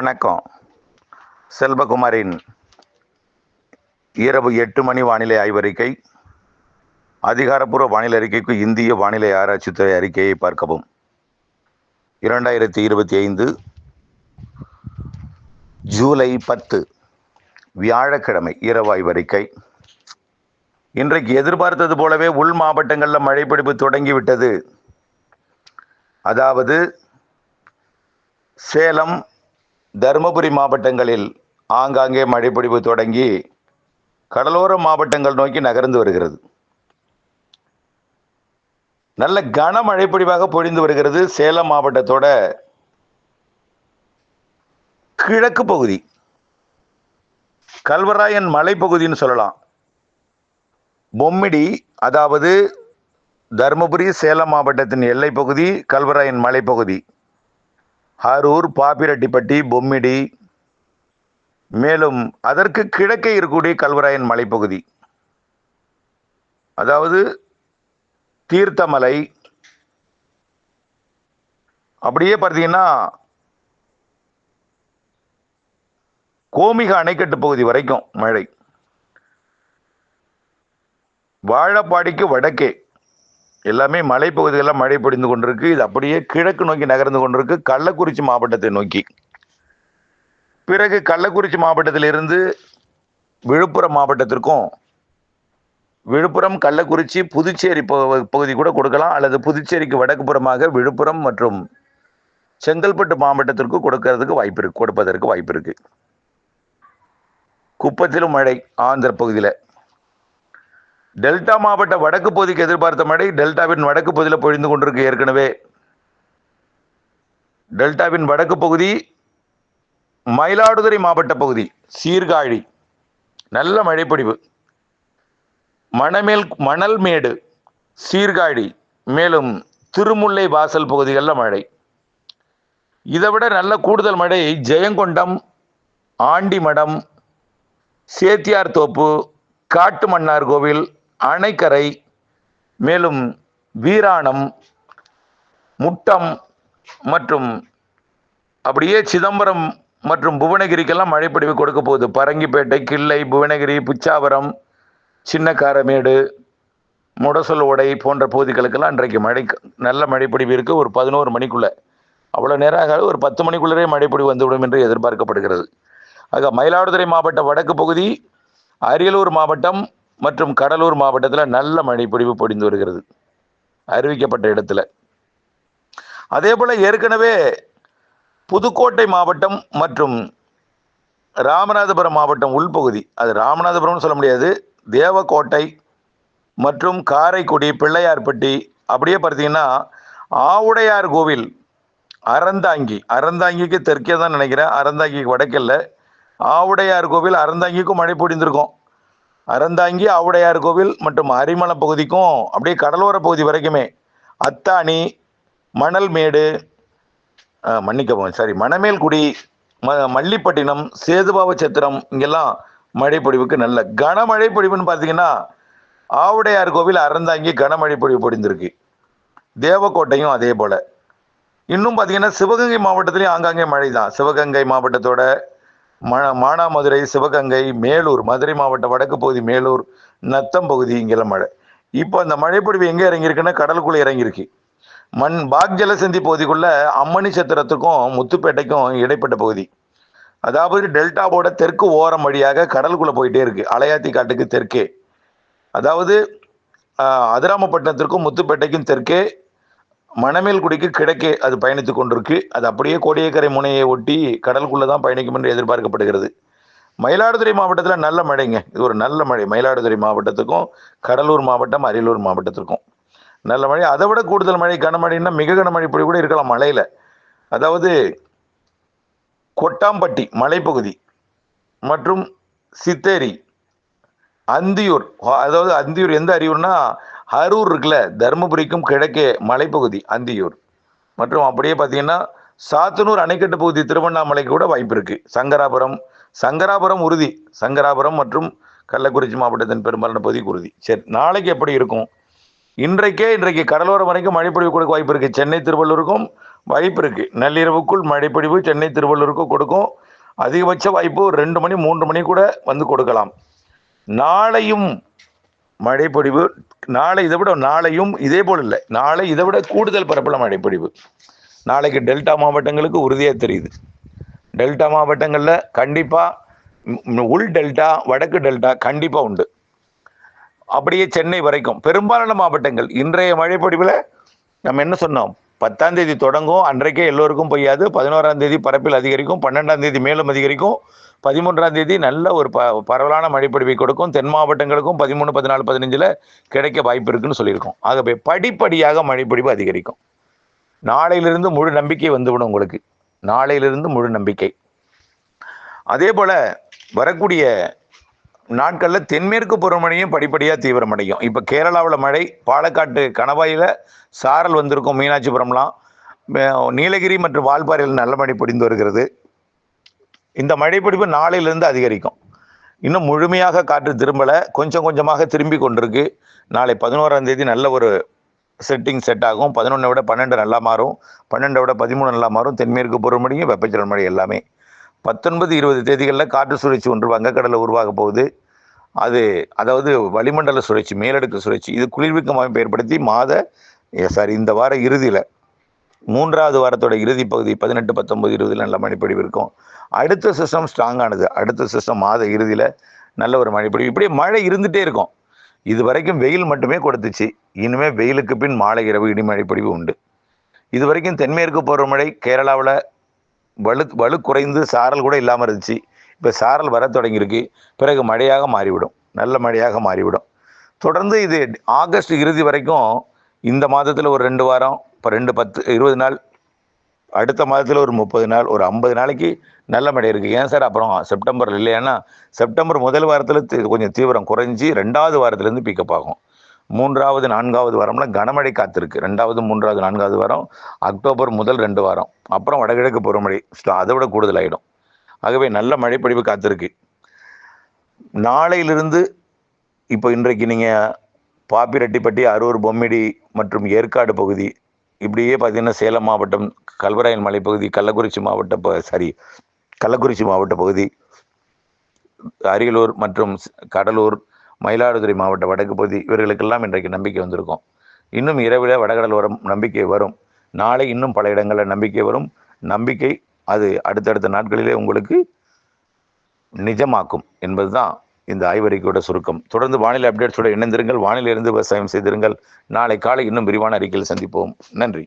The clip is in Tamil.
வணக்கம். செல்வகுமாரின் இரவு எட்டு மணி வானிலை ஆய்வறிக்கை. அதிகாரப்பூர்வ வானிலை அறிக்கைக்கு இந்திய வானிலை ஆராய்ச்சித்துறை அறிக்கையை பார்க்கவும். இரண்டாயிரத்தி இருபத்தி ஐந்து ஜூலை பத்து வியாழக்கிழமை இரவு ஆய்வறிக்கை. இன்றைக்கு எதிர்பார்த்தது போலவே உள் மாவட்டங்களில் மழைப்பிடிப்பு தொடங்கிவிட்டது. அதாவது சேலம் தருமபுரி மாவட்டங்களில் ஆங்காங்கே மழைப்பொடிவு தொடங்கி கடலோர மாவட்டங்கள் நோக்கி நகர்ந்து வருகிறது. நல்ல கன மழைப்பொடிவாக பொழிந்து வருகிறது சேலம் மாவட்டத்தோட கிழக்கு பகுதி. கல்வராயன் மலைப்பகுதின்னு சொல்லலாம். பொம்மிடி அதாவது தருமபுரி சேலம் மாவட்டத்தின் எல்லைப்பகுதி கல்வராயன் மலைப்பகுதி அரூர் பாப்பிரெட்டிப்பட்டி பொம்மிடி. மேலும் அதற்கு கிழக்கே இருக்கக்கூடிய கல்வராயன் மலைப்பகுதி. அதாவது தீர்த்தமலை. அப்படியே பார்த்தீங்கன்னா கோமிக அணைக்கட்டு பகுதி வரைக்கும் மழை. வாழப்பாடிக்கு வடக்கே. எல்லாமே மலைப்பகுதிகளில் மழை பொழிந்து கொண்டிருக்கு. இது அப்படியே கிழக்கு நோக்கி நகர்ந்து கொண்டிருக்கு. கள்ளக்குறிச்சி மாவட்டத்தை நோக்கி. பிறகு கள்ளக்குறிச்சி மாவட்டத்திலிருந்து விழுப்புரம் மாவட்டத்திற்கும் விழுப்புரம் கள்ளக்குறிச்சி புதுச்சேரி பகுதி கூட கொடுக்கலாம். அல்லது புதுச்சேரிக்கு வடக்கு புறமாக விழுப்புரம் மற்றும் செங்கல்பட்டு மாவட்டத்திற்கு கொடுக்கறதுக்கு வாய்ப்பு இருக்கு கொடுப்பதற்கு வாய்ப்பு இருக்கு. குப்பத்திலும் மழை ஆந்திர பகுதியில். டெல்டா மாவட்ட வடக்கு பகுதிக்கு எதிர்பார்த்த மழை டெல்டாவின் வடக்கு பகுதியில் பொழிந்து கொண்டிருக்கு ஏற்கனவே. டெல்டாவின் வடக்கு பகுதி மயிலாடுதுறை மாவட்ட பகுதி சீர்காழி நல்ல மழைப்பொழிவு. மணமேல் மணல்மேடு சீர்காழி மேலும் திருமுல்லை வாசல் பகுதிகளில் மழை. இதை விட நல்ல கூடுதல் மழை ஜெயங்கொண்டம் ஆண்டிமடம் சேத்தியார் தோப்பு காட்டுமன்னார் கோவில் அணைக்கரை மேலும் வீராணம் முட்டம் மற்றும் அப்படியே சிதம்பரம் மற்றும் புவனகிரிக்கெல்லாம் மழைப்பொழிவு கொடுக்க போகுது. பரங்கிப்பேட்டை கிள்ளை புவனகிரி புச்சாவரம் சின்னக்காரமேடு முடசொல் உடை போன்ற பகுதிகளுக்கெல்லாம் இன்றைக்கு மழை நல்ல மழைப்பொழிவு இருக்குது ஒரு பதினோரு மணிக்குள்ளே அவ்வளோ நேரம் ஆகாது. ஒரு பத்து மணிக்குள்ளரே மழைப்பொழிவு வந்துவிடும் என்று எதிர்பார்க்கப்படுகிறது. ஆக மயிலாடுதுறை மாவட்ட வடக்கு பகுதி அரியலூர் மாவட்டம் மற்றும் கடலூர் மாவட்டத்தில் நல்ல மழைப்பொழிவு பொடிந்து வருகிறது. அறிவிக்கப்பட்ட இடத்துல. அதே போல் ஏற்கனவே புதுக்கோட்டை மாவட்டம் மற்றும் ராமநாதபுரம் மாவட்டம் உள்பகுதி அது ராமநாதபுரம்னு சொல்ல முடியாது தேவக்கோட்டை மற்றும் காரைக்குடி பிள்ளையார்பட்டி அப்படியே பார்த்தீங்கன்னா ஆவுடையார் கோவில் அறந்தாங்கி அறந்தாங்கிக்கு தெற்கே தான் நினைக்கிறேன் அறந்தாங்கிக்கு வடக்கில் ஆவுடையார் கோவில் அறந்தாங்கிக்கும் மழை பொழிந்திருக்கும். அறந்தாங்கி ஆவுடையார் கோவில் மற்றும் அரிமலை பகுதிக்கும் அப்படியே கடலோர பகுதி வரைக்குமே அத்தானி மணல்மேடு மேடு மன்னிக்கவும் சாரி மணமேல்குடி ம மல்லிப்பட்டினம் சேதுபாவ சத்திரம் இங்கெல்லாம் மழைப்பொழிவுக்கு நல்ல கனமழை பொழிவுன்னு பார்த்தீங்கன்னா ஆவுடையார் கோவில் அறந்தாங்கி கனமழை பொழிவு தேவக்கோட்டையும் அதே போல். இன்னும் பார்த்தீங்கன்னா சிவகங்கை மாவட்டத்திலையும் ஆங்காங்கே மழை தான் சிவகங்கை மாவட்டத்தோட மானாமதுரை சிவகங்கை மேலூர் மதுரை மாவட்ட வடக்கு பகுதி மேலூர் நத்தம் பகுதி இங்கெல்லாம் மழை. இப்போ அந்த மழைப்பொழிவு எங்கே இறங்கியிருக்குன்னா கடலுக்குள்ளே இறங்கியிருக்கு. மண் பாக் ஜலசந்தி பகுதிக்குள்ள அம்மணி சத்திரத்துக்கும் முத்துப்பேட்டைக்கும் இடைப்பட்ட பகுதி. அதாவது டெல்டாவோட தெற்கு ஓரம் வழியாக கடலுக்குள்ளே போயிட்டே இருக்கு. அலையாத்தி காட்டுக்கு தெற்கே. அதாவது அதிராமப்பட்டினத்திற்கும் முத்துப்பேட்டைக்கும் தெற்கே மணமேல்குடிக்கு கிழக்கே அது பயணித்து கொண்டிருக்கு. அது அப்படியே கோடியக்கரை முனையை ஒட்டி கடலுக்குள்ளே தான் பயணிக்கும் என்று எதிர்பார்க்கப்படுகிறது. மயிலாடுதுறை மாவட்டத்தில் நல்ல மழைங்க. இது ஒரு நல்ல மழை. மயிலாடுதுறை மாவட்டத்துக்கும் கடலூர் மாவட்டம் அரியலூர் மாவட்டத்திற்கும். நல்ல மழை. அதை விட கூடுதல் மழை கனமழைன்னா மிக கனமழை இப்படி கூட இருக்கலாம் மழையில். அதாவது கொட்டாம்பட்டி மலைப்பகுதி மற்றும் சித்தேரி அந்தியூர். அதாவது அந்தியூர் எந்த அரியூர்னா அரூர் இருக்குல்ல தருமபுரிக்கும் கிழக்கே மலைப்பகுதி அந்தியூர். மற்றும் அப்படியே பார்த்தீங்கன்னா சாத்தனூர் அணைக்கட்டு பகுதி திருவண்ணாமலைக்கு கூட வாய்ப்பு இருக்குது சங்கராபுரம் சங்கராபுரம் உறுதி. சங்கராபுரம் மற்றும் கள்ளக்குறிச்சி மாவட்டத்தின் பெரும்பாலான பகுதிக்கு உறுதி. சரி நாளைக்கு எப்படி இருக்கும்? இன்றைக்கே இன்றைக்கு கடலோரம் வரைக்கும் மழை பொழிவு கொடுக்க வாய்ப்பு இருக்குது சென்னை திருவள்ளூருக்கும் வாய்ப்பு இருக்குது நள்ளிரவுக்குள் மழைப்பொழிவு சென்னை திருவள்ளூருக்கும் கொடுக்கும். அதிகபட்ச வாய்ப்பு ரெண்டு மணி மூன்று மணி கூட வந்து கொடுக்கலாம். நாளையும் மழைப்பொழிவு நாளை இதை விட நாளையும் இதே போல் இல்லை. நாளை இதை விட கூடுதல் பரப்பளவு மழைப்பொழிவு நாளைக்கு டெல்டா மாவட்டங்களுக்கு உறுதியாக தெரியுது. டெல்டா மாவட்டங்களில் கண்டிப்பாக உள் டெல்டா வடக்கு டெல்டா கண்டிப்பாக உண்டு. அப்படியே சென்னை வரைக்கும். பெரும்பாலான மாவட்டங்கள் இன்றைய மழைப்பொழிவில் நம்ம என்ன சொன்னோம்? பத்தாம் தேதி தொடங்கும். அன்றைக்கே எல்லோருக்கும் பொய்யாது. பதினோராம் தேதி பரப்பில் அதிகரிக்கும். பன்னெண்டாம் தேதி மேலும் அதிகரிக்கும். பதிமூன்றாம் தேதி நல்ல ஒரு ப பரவலான மழைப்பொழிவை கொடுக்கும். தென் மாவட்டங்களுக்கும் பதிமூணு பதினாலு பதினஞ்சில் கிடைக்க வாய்ப்பு இருக்குன்னு சொல்லியிருக்கோம். ஆகவே படிப்படியாக மழைப்பொழிவு அதிகரிக்கும். நாளையிலிருந்து முழு நம்பிக்கை வந்துவிடும் உங்களுக்கு. நாளையிலிருந்து முழு நம்பிக்கை. அதே போல் வரக்கூடிய நாட்களில் தென்மேற்கு பருவமழையும் படிப்படியாக தீவிரமடையும். இப்போ கேரளாவில் மழை பாலக்காட்டு கணவாயில் சாரல் வந்திருக்கும் மீனாட்சிபுரம்லாம். நீலகிரி மற்றும் வால்பாறையில் நல்ல மழை பொடிந்து வருகிறது. இந்த மழைப்பிடிப்பு நாளையிலிருந்து அதிகரிக்கும். இன்னும் முழுமையாக காற்று திரும்பலை கொஞ்சம் கொஞ்சமாக திரும்பி கொண்டிருக்கு. நாளை பதினோராம் தேதி நல்ல ஒரு செட்டிங் செட் ஆகும். பதினொன்றை விட பன்னெண்டு நல்லா மாறும். பன்னெண்டை விட பதிமூணு நல்லா மாறும். தென்மேற்கு பருவமழையும் வெப்பச்சலன மழை எல்லாமே. பத்தொன்பது இருபது தேதிகளில் காற்று சுழற்சி ஒன்று வங்கக்கடலில் உருவாக போகுது. அது அதாவது வளிமண்டல சுழற்சி மேலடுக்கு சுழற்சி இது குளிர்விக்கும் அமைப்பு ஏற்படுத்தி மாத சாரி இந்த வார இறுதியில் மூன்றாவது வாரத்தோட இறுதி பகுதி பதினெட்டு பத்தொம்பது இருபதில் நல்ல மழைப்பொழிவு இருக்கும். அடுத்த சிஸ்டம் ஸ்ட்ராங்கானது அடுத்த சிஸ்டம் மாத இறுதியில் நல்ல ஒரு மழைப்பொழிவு. இப்படியே மழை இருந்துகிட்டே இருக்கும். இது வரைக்கும் வெயில் மட்டுமே கொடுத்துச்சு. இனிமேல் வெயிலுக்கு பின் மாலை இரவு இடி உண்டு. இது வரைக்கும் தென்மேற்கு பருவமழை கேரளாவில் வலு வலு குறைந்து சாரல் கூட இல்லாமல் இருந்துச்சு. இப்போ சாரல் வர தொடங்கியிருக்கு. பிறகு மழையாக மாறிவிடும். நல்ல மழையாக மாறிவிடும். தொடர்ந்து இது ஆகஸ்ட் இறுதி வரைக்கும் இந்த மாதத்தில் ஒரு ரெண்டு வாரம் இப்போ ரெண்டு பத்து இருபது நாள் அடுத்த மாதத்தில் ஒரு முப்பது நாள் ஒரு ஐம்பது நாளைக்கு நல்ல மழை இருக்குது ஏன் சார்? அப்புறம் செப்டம்பர் இல்லைன்னா செப்டம்பர் முதல் வாரத்தில் கொஞ்சம் தீவிரம் குறைஞ்சி ரெண்டாவது வாரத்துலேருந்து பிக்கப் ஆகும். மூன்றாவது நான்காவது வாரம்லாம் கனமழை காத்திருக்கு. ரெண்டாவது மூன்றாவது நான்காவது வாரம் அக்டோபர் முதல் ரெண்டு வாரம். அப்புறம் வடகிழக்கு பருவமழை அதை விட கூடுதலாயிடும். ஆகவே நல்ல மழைப்பொழிவு காத்திருக்கு. நாளையிலிருந்து இப்போ இன்றைக்கு நீங்கள் பாப்பிரெட்டிப்பட்டி அரூர் பொம்மிடி மற்றும் ஏற்காடு பகுதி இப்படியே பார்த்தீங்கன்னா சேலம் மாவட்டம் கல்வராயன் மலைப்பகுதி கள்ளக்குறிச்சி மாவட்ட ப சாரி கள்ளக்குறிச்சி மாவட்ட பகுதி அரியலூர் மற்றும் கடலூர் மயிலாடுதுறை மாவட்ட வடக்கு பகுதி இவர்களுக்கெல்லாம் இன்றைக்கு நம்பிக்கை வந்திருக்கும். இன்னும் இரவில் வடகடல் வரும் நம்பிக்கை வரும். நாளை இன்னும் பல இடங்களில் நம்பிக்கை வரும். நம்பிக்கை அது அடுத்தடுத்த நாட்களிலே உங்களுக்கு நிஜமாக்கும் என்பதுதான் இந்த ஆய்வறிக்கையோட சுருக்கம். தொடர்ந்து வானிலை அப்டேட்ஸோடு இணைந்திருங்கள். வானிலையிலிருந்து விவசாயம் செய்திருங்கள். நாளை காலை இன்னும் விரிவான அறிக்கையில் சந்திப்போம். நன்றி.